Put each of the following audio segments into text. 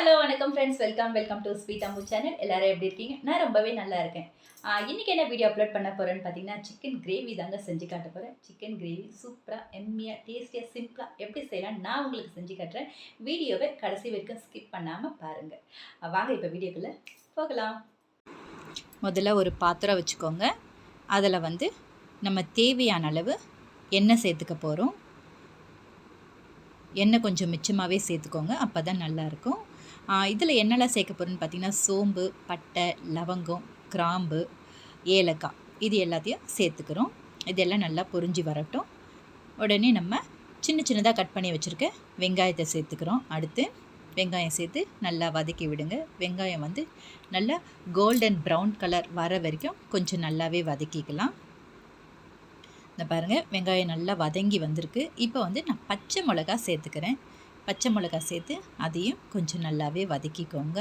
Hello வணக்கம் friends welcome welcome to sweet Ammu channel எல்லாரும் எப்படி இருக்கீங்க? நான் ரொம்பவே நல்லா இருக்கேன். இன்றைக்கி என்ன வீடியோ அப்லோட் பண்ண போகிறேன்னு பார்த்தீங்கன்னா சிக்கன் கிரேவி தாங்க செஞ்சு காட்ட போகிறேன் சிக்கன் கிரேவி சூப்பராக எம்மியாக டேஸ்டியாக சிம்பிளாக எப்படி செய்யலாம் நான் உங்களுக்கு செஞ்சு காட்டுறேன். வீடியோவை கடைசி வரைக்கும் ஸ்கிப் பண்ணாமல் பாருங்கள் வாங்க இப்போ வீடியோக்குள்ளே போகலாம். முதல்ல ஒரு பாத்திரம் வச்சுக்கோங்க. அதில் வந்து நம்ம தேவையான அளவு எண்ணெய் சேர்த்துக்க போகிறோம் எண்ணெய் கொஞ்சம் மிச்சமாகவே சேர்த்துக்கோங்க. அப்போ தான் நல்லாயிருக்கும் இதில் என்னெல்லாம் சேர்க்க போகிறோன்னு பார்த்தீங்கன்னா சோம்பு பட்டை லவங்கம் கிராம்பு ஏலக்காய். இது எல்லாத்தையும் சேர்த்துக்கிறோம். இதெல்லாம் நல்லா பொரிஞ்சு வரட்டும். உடனே நம்ம சின்ன சின்னதாக கட் பண்ணி வச்சுருக்க வெங்காயத்தை சேர்த்துக்கிறோம். அடுத்து வெங்காயம் சேர்த்து நல்லா வதக்கி விடுங்க. வெங்காயம் வந்து நல்லா கோல்டன் ப்ரௌன் கலர் வர வரைக்கும் கொஞ்சம் நல்லாவே வதக்கிக்கலாம். இந்த பாருங்கள் வெங்காயம் நல்லா வதங்கி வந்திருக்கு. இப்போ வந்து நான் பச்சை மிளகா சேர்த்துக்கிறேன். பச்சை மிளகா சேர்த்து அதையும் கொஞ்சம் நல்லாவே வதக்கிக்கோங்க.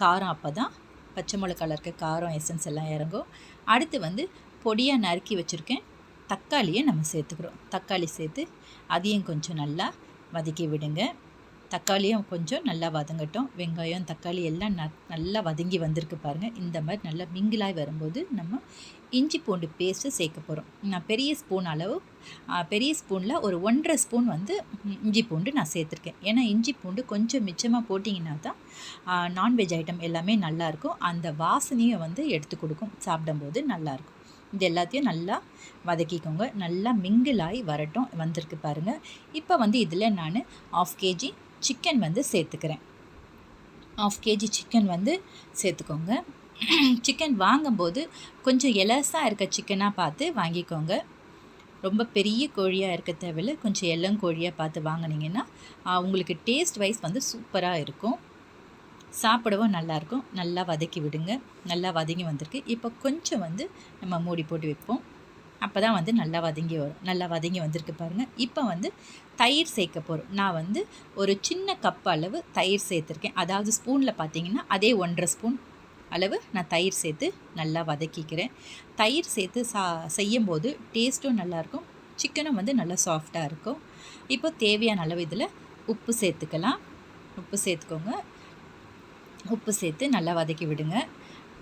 காரம் அப்போ தான் பச்சை மிளகாயில் இருக்க காரம் எசன்ஸ் எல்லாம் இறங்கும். அடுத்து வந்து பொடியாக நறுக்கி வச்சுருக்கேன். தக்காளியை நம்ம சேர்த்துக்கிறோம். தக்காளி சேர்த்து அதையும் கொஞ்சம் நல்லா வதக்கி விடுங்க. தக்காளியும் கொஞ்சம் நல்லா வதங்கட்டும். வெங்காயம் தக்காளி எல்லாம் ந நல்லா வதங்கி வந்திருக்கு பாருங்கள் இந்த மாதிரி நல்லா மிங்கிலாய் வரும்போது நம்ம இஞ்சி பூண்டு பேஸ்ட்டு சேர்க்க போகிறோம் நான் பெரிய ஸ்பூன் அளவு பெரிய ஸ்பூனில் ஒரு ஒன்றரை ஸ்பூன் வந்து இஞ்சி பூண்டு நான் சேர்த்துருக்கேன். ஏன்னா இஞ்சி பூண்டு கொஞ்சம் மிச்சமாக போட்டிங்கன்னா தான் நான்வெஜ் ஐட்டம் எல்லாமே நல்லாயிருக்கும் அந்த வாசனையை வந்து எடுத்து கொடுக்கும். சாப்பிடும்போது நல்லாயிருக்கும் இது எல்லாத்தையும் நல்லா வதக்கிக்கோங்க. நல்லா மிங்கிலாகி வரட்டும் வந்திருக்கு பாருங்கள் இப்போ வந்து இதில் நான் ஆஃப் கேஜி சிக்கன் வந்து சேர்த்துக்கிறேன். ஆஃப் கேஜி சிக்கன் வந்து சேர்த்துக்கோங்க. சிக்கன் வாங்கும்போது கொஞ்சம் எலசாக இருக்க சிக்கனாக பார்த்து வாங்கிக்கோங்க. ரொம்ப பெரிய கோழியாக இருக்க தேவையில்ல. கொஞ்சம் இளங்கோழியாக பார்த்து வாங்குனீங்கன்னா உங்களுக்கு டேஸ்ட் வைஸ் வந்து சூப்பராக இருக்கும். சாப்பிடவும் நல்லாயிருக்கும் நல்லா வதக்கி விடுங்க. நல்லா வதங்கி வந்திருக்கு. இப்போ கொஞ்சம் வந்து நம்ம மூடி போட்டு வைப்போம். அப்போ தான் வந்து நல்லா வதங்கி வரும். நல்லா வதங்கி வந்திருக்கு பாருங்கள் இப்போ வந்து தயிர் சேர்க்க போகிறோம் நான் வந்து ஒரு சின்ன கப் அளவு தயிர் சேர்த்துருக்கேன். அதாவது ஸ்பூனில் பார்த்தீங்கன்னா அதே ஒன்றரை ஸ்பூன் அளவு நான் தயிர் சேர்த்து நல்லா வதக்கிக்கிறேன். தயிர் சேர்த்து சா செய்யும்போது டேஸ்ட்டும் நல்லாயிருக்கும் சிக்கனும் வந்து நல்லா சாஃப்டாக இருக்கும். இப்போ தேவையான அளவு இதில் உப்பு சேர்த்துக்கலாம். உப்பு சேர்த்துக்கோங்க. உப்பு சேர்த்து நல்லா வதக்கி விடுங்க.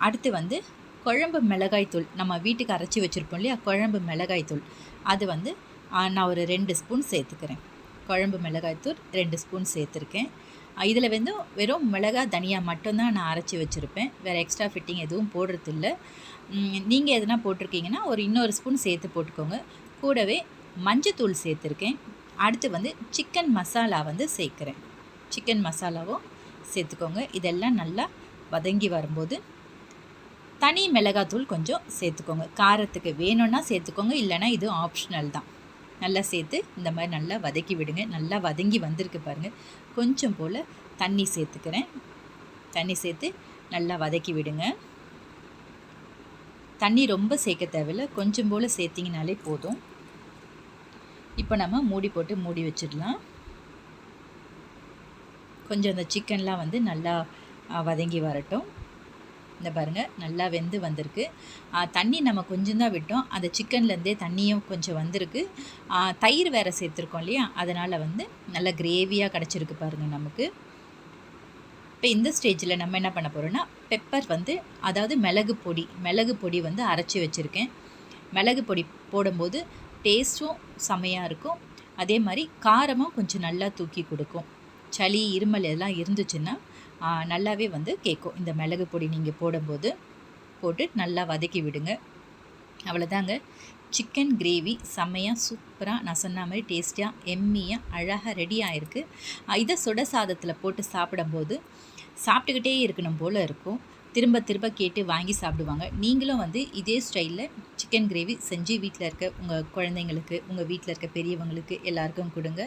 அடுத்து வந்து குழம்பு மிளகாய்த்தூள் நம்ம வீட்டுக்கு அரைச்சி வச்சுருப்போம் இல்லையா? குழம்பு மிளகாய்த்தூள் அது வந்து நான் ஒரு ரெண்டு ஸ்பூன் சேர்த்துக்கிறேன். குழம்பு மிளகாய்த்தூள் ரெண்டு ஸ்பூன் சேர்த்துருக்கேன். இதில் வந்து வெறும் மிளகாய் தனியாக மட்டும்தான் நான் அரைச்சி வச்சுருப்பேன். வேறு எக்ஸ்ட்ரா ஃபிட்டிங் எதுவும் போடுறதில்ல. நீங்கள் எதனா போட்டிருக்கீங்கன்னா ஒரு இன்னொரு ஸ்பூன் சேர்த்து போட்டுக்கோங்க. கூடவே மஞ்சத்தூள் சேர்த்துருக்கேன். அடுத்து வந்து சிக்கன் மசாலா வந்து சேர்க்குறேன். சிக்கன் மசாலாவும் சேர்த்துக்கோங்க. இதெல்லாம் நல்லா வதங்கி வரும்போது தனி மிளகாத்தூள் கொஞ்சம் சேர்த்துக்கோங்க. காரத்துக்கு வேணும்னா சேர்த்துக்கோங்க இல்லைன்னா இது ஆப்ஷனல் தான். நல்லா சேர்த்து இந்த மாதிரி நல்லா வதக்கி விடுங்க. நல்லா வதங்கி வந்திருக்கு பாருங்கள் கொஞ்சம் போல் தண்ணி சேர்த்துக்கிறேன். தண்ணி சேர்த்து நல்லா வதக்கி விடுங்க. தண்ணி ரொம்ப சேர்க்க தேவையில்ல. கொஞ்சம் போல் சேர்த்திங்கனாலே போதும். இப்போ நம்ம மூடி போட்டு மூடி வச்சிடலாம். கொஞ்சம் அந்த சிக்கன்லாம் வந்து நல்லா வதங்கி வரட்டும். இந்த பாருங்கள் நல்லா வெந்து வந்திருக்கு. தண்ணி நம்ம கொஞ்சம் தான் விட்டோம். அந்த சிக்கன்லேருந்தே தண்ணியும் கொஞ்சம் வந்திருக்கு. தயிர் வேறு சேர்த்துருக்கோம் இல்லையா? அதனால் வந்து நல்லா கிரேவியாக கிடச்சிருக்கு பாருங்கள் நமக்கு. இப்போ இந்த ஸ்டேஜில் நம்ம என்ன பண்ண போகிறோன்னா பெப்பர் வந்து அதாவது மிளகு பொடி மிளகு பொடி வந்து அரைச்சி வச்சுருக்கேன். மிளகு பொடி போடும்போது டேஸ்ட்டும் செமையாக இருக்கும். அதே மாதிரி காரமும் கொஞ்சம் நல்லா தூக்கி கொடுக்கும். சளி இருமல் எல்லாம் இருந்துச்சுன்னா நல்லாவே வந்து கேட்கும் இந்த மிளகு பொடி நீங்கள் போடும்போது போட்டு நல்லா வதக்கி விடுங்க. அவ்வளோதாங்க சிக்கன் கிரேவி செம்மையாக சூப்பராக நான் சொன்ன மாதிரி டேஸ்டியாக எம்மியாக அழகாக ரெடி ஆயிருக்கு. இதை சுட சாதத்தில் போட்டு சாப்பிடும்போது சாப்பிட்டுக்கிட்டே இருக்கணும் போல் இருக்கும். திரும்ப திரும்ப கேட்டு வாங்கி சாப்பிடுவாங்க. நீங்களும் வந்து இதே ஸ்டைலில் சிக்கன் கிரேவி செஞ்சு வீட்டில் இருக்க உங்கள் குழந்தைங்களுக்கு உங்கள் வீட்டில் இருக்க பெரியவங்களுக்கு எல்லாருக்கும் கொடுங்க.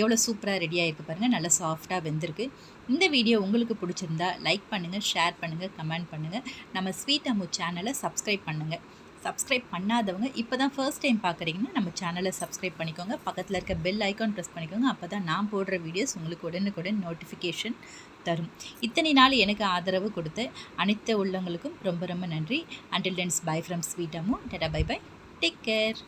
எவ்வளோ சூப்பராக ரெடியாக இருக்குது பாருங்கள் நல்லா சாஃப்டாக வெந்திருக்கு. இந்த வீடியோ உங்களுக்கு பிடிச்சிருந்தா லைக் பண்ணுங்கள் ஷேர் பண்ணுங்கள் கமெண்ட் பண்ணுங்கள் நம்ம ஸ்வீட் அம்மு சேனலை சப்ஸ்கிரைப் பண்ணுங்கள் சப்ஸ்கிரைப் பண்ணாதவங்க இப்போ தான் ஃபர்ஸ்ட் டைம் பார்க்குறீங்கன்னா நம்ம சேனலை சப்ஸ்கிரைப் பண்ணிக்கோங்க. பக்கத்தில் இருக்க பெல் ஐக்கான் ப்ரெஸ் பண்ணிக்கோங்க. அப்போ தான் நான் போடுற வீடியோஸ் உங்களுக்கு உடனுக்குடன் நோட்டிஃபிகேஷன் தரும். இத்தனை நாள் எனக்கு ஆதரவு கொடுத்த அனைத்து உள்ளவங்களுக்கும் ரொம்ப ரொம்ப நன்றி. Until then bye from sweet Ammu tata bye bye take care